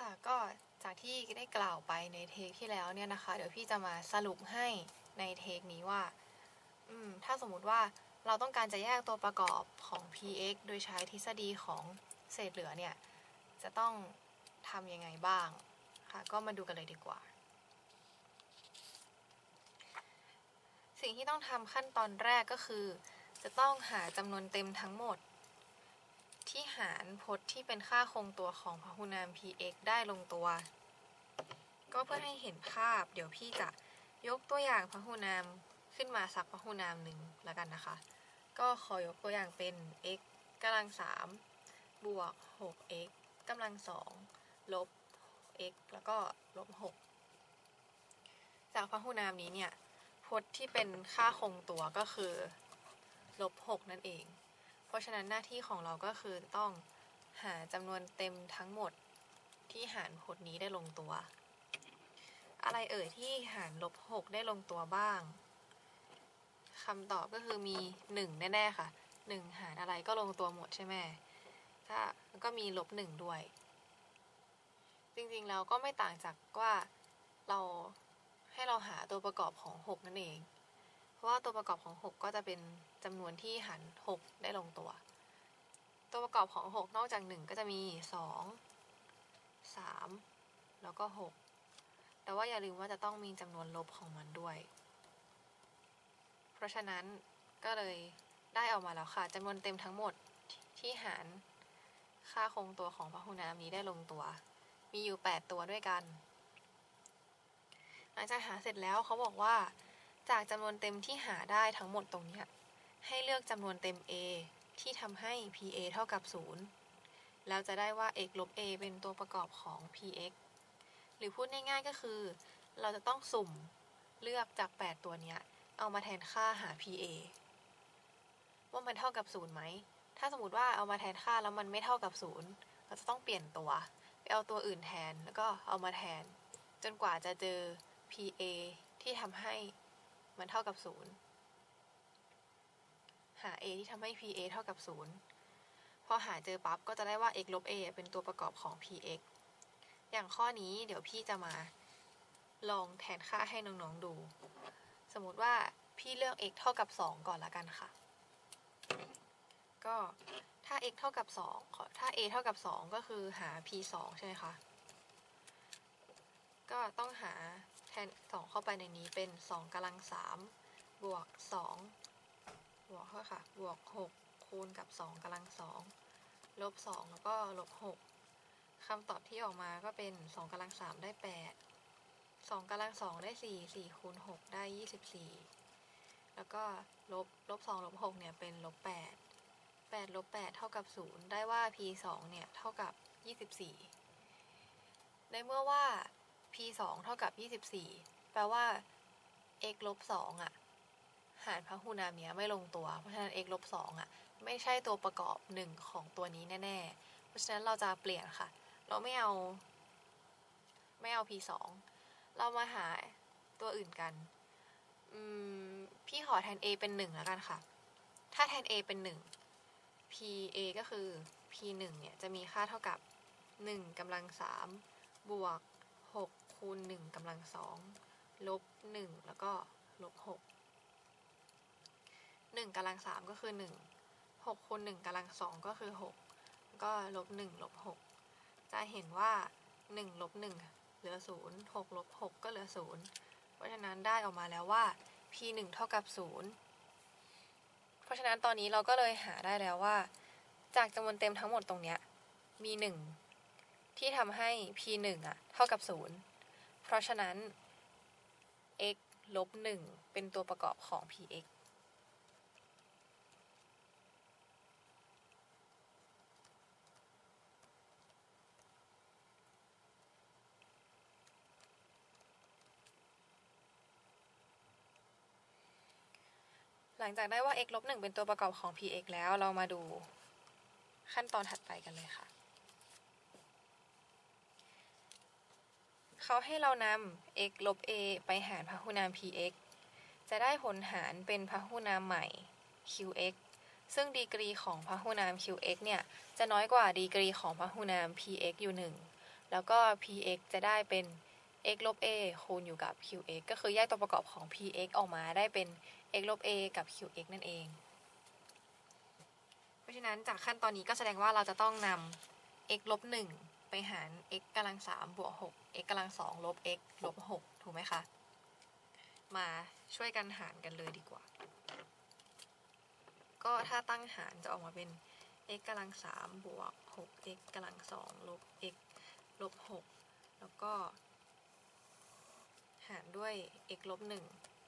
ค่ะ ก็จากที่ได้กล่าวไปในเทคที่แล้วเนี่ยนะคะ เดี๋ยวพี่จะมาสรุปให้ในเทคนี้ว่า อืม ถ้าสมมุติว่าเราต้องการจะแยกตัวประกอบของ px โดยใช้ทฤษฎีของเศษเหลือเนี่ย จะต้องทำยังไงบ้างค่ะ ก็มาดูกันเลยดีกว่า สิ่งที่ต้องทำขั้นตอนแรกก็คือ จะต้องหาจำนวนเต็มทั้งหมด ที่หารพจน์ที่เป็นค่าคงตัวของพหุนาม px ได้ลงตัว ก็เพื่อให้เห็นภาพ เดี๋ยวพี่จะยกตัวอย่างพหุนามขึ้นมาสักพหุนามหนึ่งแล้วกันนะคะ ก็ขอยกตัวอย่างเป็น x กำลัง3บวก 6x กำลัง2ลบ x แล้วก็ลบ 6 จากพหุนามนี้เนี่ยพจน์ที่เป็นค่าคงตัวก็คือลบ 6 นั่นเอง เพราะฉะนั้นหน้าที่ของเราก็คือต้องหาจำนวนเต็มทั้งหมดที่หารพจน์นี้ได้ลงตัว อะไรเอ่ยที่หารลบ6ได้ลงตัวบ้างคำตอบก็คือมี 1 แน่ๆค่ะ 1 หารอะไรก็ลงตัวหมดใช่ไหมถ้าแล้วก็มีลบ1ด้วย จริงๆแล้วก็ไม่ต่างจากว่าเราให้เราหาตัวประกอบของ 6 นั่นเอง เพราะว่าตัวประกอบของ 6 ก็จะเป็น จำนวนที่หาร 6 ได้ลงตัว ตัวประกอบของ 6 นอกจาก 1 ก็จะมี 2 3 แล้วก็ 6 แต่ว่าอย่าลืมว่าจะต้องมีจำนวนลบของมันด้วย เพราะฉะนั้นก็เลยได้ออกมาแล้วค่ะจำนวนเต็มทั้งหมดที่หารค่าคงตัวของพหุนามนี้ได้ลงตัว มีอยู่ 8 ตัวด้วยกัน หลังจากหาเสร็จแล้วเขาบอกว่า จากจำนวนเต็มที่หาได้ทั้งหมดตรงนี้ ให้เลือกจำนวนเต็ม a ที่ทำให้ pa เท่ากับ 0 แล้วจะได้ว่า x ลบ a เป็นตัวประกอบของ px หรือพูดง่ายๆก็คือ เราจะต้องสุ่มเลือกจาก 8 ตัวเนี้ย เอามาแทนค่าหา pa ว่ามันเท่ากับ 0 ไหม ถ้าสมมติว่าเอามาแทนค่าแล้วมันไม่เท่ากับ 0 เราจะต้องเปลี่ยนตัวไปเอาตัวอื่นแทนแล้วก็เอามาแทน จนกว่าจะเจอ pa ที่ทำให้มันเท่ากับ 0 หา a ที่ทำให้ pa เท่ากับ 0 พอหาเจอปั๊บก็จะได้ว่า x ลบ a เป็นตัวประกอบของ px อย่างข้อนี้เดี๋ยวพี่จะมา ลองแทนค่าให้น้องๆดู สมมติว่าพี่เลือก x เท่ากับ 2 ก่อนละกันค่ะ ก็ถ้า x เท่ากับ2ขอถ้า a เท่ากับ 2 ก็คือหา p 2ใช่ไหมคะ ก็ต้องหาแทน 2 เข้าไปในนี้เป็น 2กำลัง3บวก 2 บวกเท่าค่ะบวก 6 คูณกับ 2กำลัง2ลบ 2 แล้วก็ลบ 6คำตอบที่ออกมาก็เป็น 2กำลัง 3 ได้ 8 2กำลัง 2 ได้ 4 4 คูณ 6 ได้ 24 แล้วก็ลบลบ 2 ลบ 6 เนี่ย เป็นลบ 8 8 ลบ 8 เท่ากับ 0 ได้ว่า p 2เนี่ย เท่ากับ 24 ในเมื่อว่า p 2เท่ากับ 24 แปลว่า x ลบ 2 อะ หารพหุนามเนี้ยไม่ลงตัว เพราะฉะนั้น x ลบ2อะไม่ใช่ตัวประกอบ1ของตัวนี้แน่ๆ เพราะฉะนั้นเราจะเปลี่ยนค่ะ เราไม่เอา ไม่เอา p 2เรามาหาตัวอื่นกันอืมพี่ขอแทน a เป็น1แล้วกันค่ะ ถ้าแทน a เป็น1 p a ก็คือ p 1เนี่ยจะมีค่าเท่ากับ1กำลัง3บวก6คูณ1กำลัง2ลบ1แล้วก็ลบ 6 1กำลัง3ก็คือ1 6คูณ1กำลัง2ก็คือ6ก็ลบ1ลบ6จะเห็นว่า1ลบ1เหลือ0 6ลบ6ก็เหลือ0เพราะฉะนั้นได้ออกมาแล้วว่า p 1เท่ากับ0เพราะฉะนั้นตอนนี้เราก็เลยหาได้แล้วว่า จากจำนวนเต็มทั้งหมดตรงเนี้ยมี1ที่ทำให้ p 1อะเท่ากับ0เพราะฉะนั้น x ลบ1เป็นตัวประกอบของ px หลังจากได้ว่า x ลบ1เป็นตัวประกอบของ px แล้วเรามาดูขั้นตอนถัดไปกันเลยค่ะ เขาให้เรานำ x ลบ a ไปหารพหุนาม px จะได้ผลหารเป็นพหุนามใหม่ qx ซึ่งดีกรีของพหุนาม qx เนี่ยจะน้อยกว่าดีกรีของพหุนาม px อยู่หนึ่งแล้วก็ px จะได้เป็น x ลบ a คูณอยู่กับ qx ก็คือแยกตัวประกอบของ px ออกมาได้เป็น x ลบ a กับ qx นั่นเอง เพราะฉะนั้นจากขั้นตอนนี้ก็แสดงว่าเราจะต้องนำ x ลบ 1 ไปหาร x กำลัง3บวก6 x กำลัง2ลบ x ลบ 6 ถูกไหมคะ มาช่วยกันหารกันเลยดีกว่า ก็ถ้าตั้งหารจะออกมาเป็น x กำลัง3บวก 6x กำลัง2ลบ x ลบ 6 แล้วก็ หารด้วย x ลบ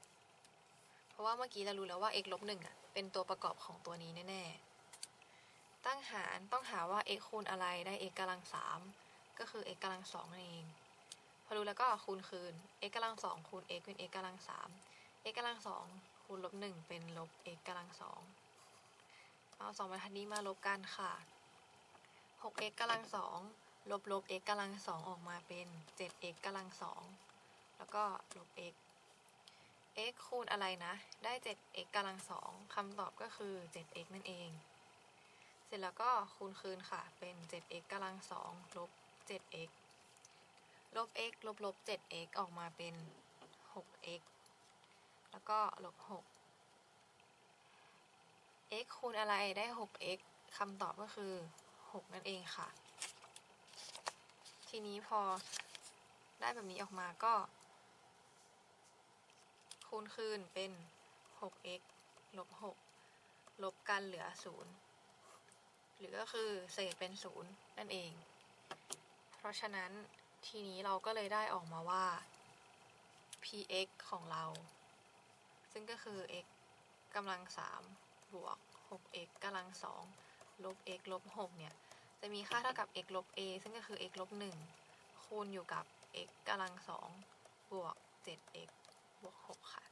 1เพราะว่าเมื่อกี้เรารู้แล้วว่า x ลบ1อะเป็นตัวประกอบของตัวนี้แน่ๆ ตั้งหารต้องหาว่า x คูณอะไรได้ x กำลัง3ก็คือ x กำลัง2นั่นเอง พอรู้แล้วก็คูณคืน x กำลัง2คูณ x เป็น x กำลัง3 x กำลัง2คูณลบ1เป็นลบ x กำลัง2เอาสองบรรทัดนี้มาลบกันค่ะ 6x กำลัง2ลบลบ x กำลัง2ออกมาเป็น 7x กำลัง2 แล้วก็ลบ x x คูณอะไรนะ ได้ 7x กำลัง2คำตอบก็คือ 7x นั่นเอง เสร็จแล้วก็คูณคืนค่ะ เป็น 7x กำลัง2ลบ 7x ลบ x ลบลบ 7x ออกมาเป็น 6x แล้วก็ลบ 6 x คูณอะไรได้ 6x คำตอบก็คือ 6 นั่นเองค่ะ ทีนี้พอได้แบบนี้ออกมาก็ คูณคืนเป็น 6x ลบ 6 ลบกันเหลือ 0 หรือก็คือเศษเป็น 0 นั่นเอง เพราะฉะนั้นทีนี้เราก็เลยได้ออกมาว่า px ของเรา ซึ่งก็คือ x กำลัง 3 บวก 6x กำลัง 2 ลบ x ลบ 6 เนี่ย จะมีค่าเท่ากับ x ลบ a ซึ่งก็คือ x ลบ 1 คูณอยู่กับ x กำลัง 2 บวก 7x บวก6ค่ะ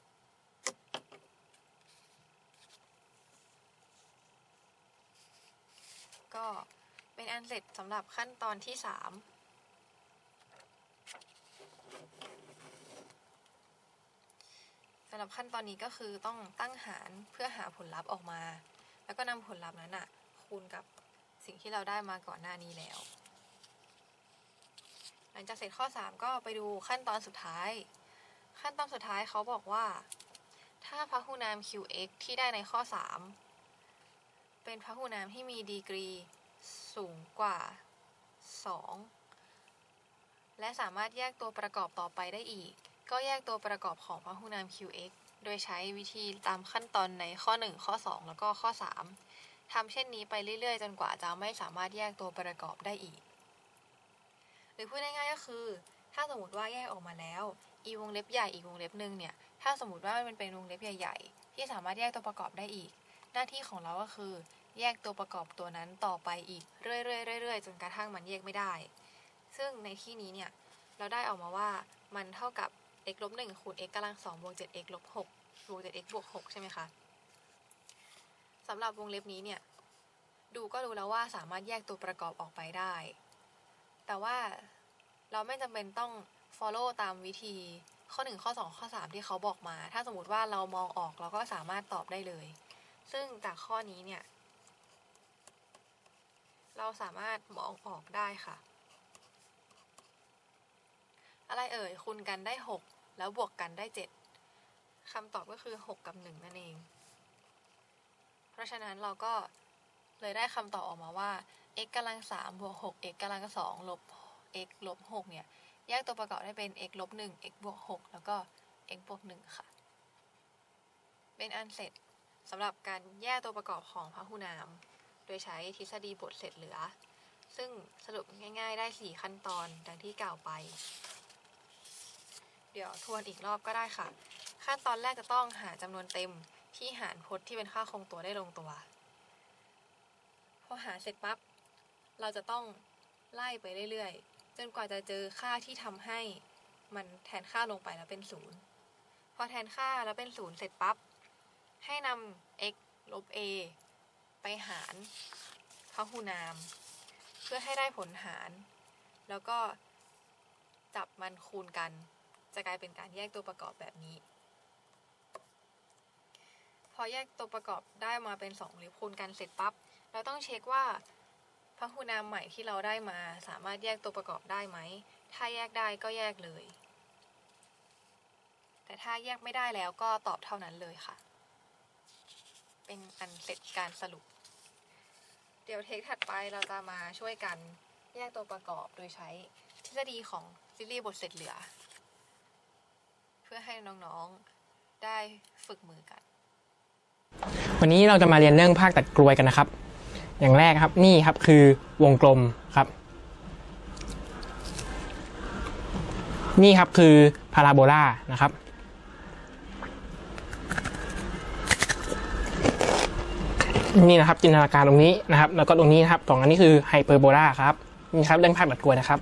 ก็เป็นอันเสร็จสำหรับขั้นตอนที่3สำหรับขั้นตอนนี้ก็คือต้องตั้งหารเพื่อหาผลลัพธ์ออกมา แล้วก็นำผลลัพธ์นั้นอะคูณกับสิ่งที่เราได้มาก่อนหน้านี้แล้ว หลังจากเสร็จข้อ 3 ก็ไปดูขั้นตอนสุดท้าย ขั้นตอนสุดท้ายเขาบอกว่า ถ้าพหุนาม qx ที่ได้ในข้อ 3 เป็นพหุนามที่มีดีกรีสูงกว่า 2 และสามารถแยกตัวประกอบต่อไปได้อีก ก็แยกตัวประกอบของพหุนาม qx โดยใช้วิธีตามขั้นตอนในข้อ 1 ข้อ 2 แล้วก็ข้อ 3ทำเช่นนี้ไปเรื่อยๆ จนกว่าจะไม่สามารถแยกตัวประกอบได้อีก หรือพูดง่ายๆก็คือ ถ้าสมมติว่าแยกออกมาแล้ว อีวงเล็บใหญ่อีกวงเล็บหนึ่งเนี่ย ถ้าสมมติว่ามันเป็นวงเล็บใหญ่ ๆ ที่สามารถแยกตัวประกอบได้อีก หน้าที่ของเราก็คือ แยกตัวประกอบตัวนั้นต่อไปอีกเรื่อยๆๆจนกระทั่งมันแยกไม่ได้ ซึ่งในที่นี้เนี่ยเราได้ออกมาว่ามันเท่ากับ x ลบ1คูณ x กำลัง2บวก 7x ลบ6บวก 7x บวก6ใช่ไหมคะสำหรับวงเล็บนี้เนี่ยดูก็รู้แล้วว่าสามารถแยกตัวประกอบออกไปได้ แต่ว่าเราไม่จำเป็นต้อง follow ตามวิธีข้อ 1 ข้อ 2 ข้อ 3 ที่เขาบอกมา ถ้าสมมติว่าเรามองออกเราก็สามารถตอบได้เลย ซึ่งจากข้อนี้เนี่ย เราสามารถมองออกได้ค่ะ อะไรเอ่ยคูณกันได้ 6 แล้วบวกกันได้ 7คำตอบก็คือ 6 กับ 1 นั่นเอง เพราะฉะนั้นเราก็เลยได้คำตอบออกมาว่า x กำลัง3บวก6 x กำลัง2ลบ x ลบ6เนี่ย แยกตัวประกอบได้เป็น x ลบ1 x บวก6แล้วก็ x บวก1ค่ะ เป็นอันเสร็จสำหรับการแยกตัวประกอบของพหุนาม โดยใช้ทฤษฎีบทเสร็จเหลือ ซึ่งสรุปง่าย ๆ ได้ 4 ขั้นตอนดังที่กล่าวไป เดี๋ยวทวนอีกรอบก็ได้ค่ะ ขั้นตอนแรกจะต้องหาจำนวนเต็มที่หารพจน์ที่เป็นค่าคงตัวได้ลงตัว พอหาเสร็จปั๊บ เราจะต้องไล่ไปเรื่อยๆ จนกว่าจะเจอค่าที่ทำให้มันแทนค่าลงไปแล้วเป็นศูนย์พอแทนค่าแล้วเป็นศูนย์เสร็จปั๊บให้นำ x ลบ a ไปหารพหุนาม เพื่อให้ได้ผลหาร แล้วก็จับมันคูณกัน จะกลายเป็นการแยกตัวประกอบแบบนี้ พอแยกตัวประกอบได้มาเป็น2หรือคูณกันเสร็จปั๊บเราต้องเช็คว่า พหูนามใหม่ที่เราได้มาสามารถแยกตัวประกอบได้ไหม ถ้าแยกได้ก็แยกเลย แต่ถ้าแยกไม่ได้แล้วก็ตอบเท่านั้นเลยค่ะ เป็นอันเสร็จการสรุป เดี๋ยวเทคถัดไปเราจะมาช่วยกันแยกตัวประกอบโดยใช้ทฤษฎีของซีรีส์บทเสร็จเหลือ เพื่อให้น้องๆได้ฝึกมือกัน วันนี้เราจะมาเรียนเรื่องภาคตัดกลวยกันนะครับ อย่างแรกครับนี่ครับคือวงกลมครับ นี่ครับคือพาราโบลานะครับ นี่นะครับจินตนาการตรงนี้นะครับ แล้วก็ตรงนี้นะครับสองอันนี้คือไฮเปอร์โบลาครับนี่ครับเรื่องภาคตัดกลวยนะครับ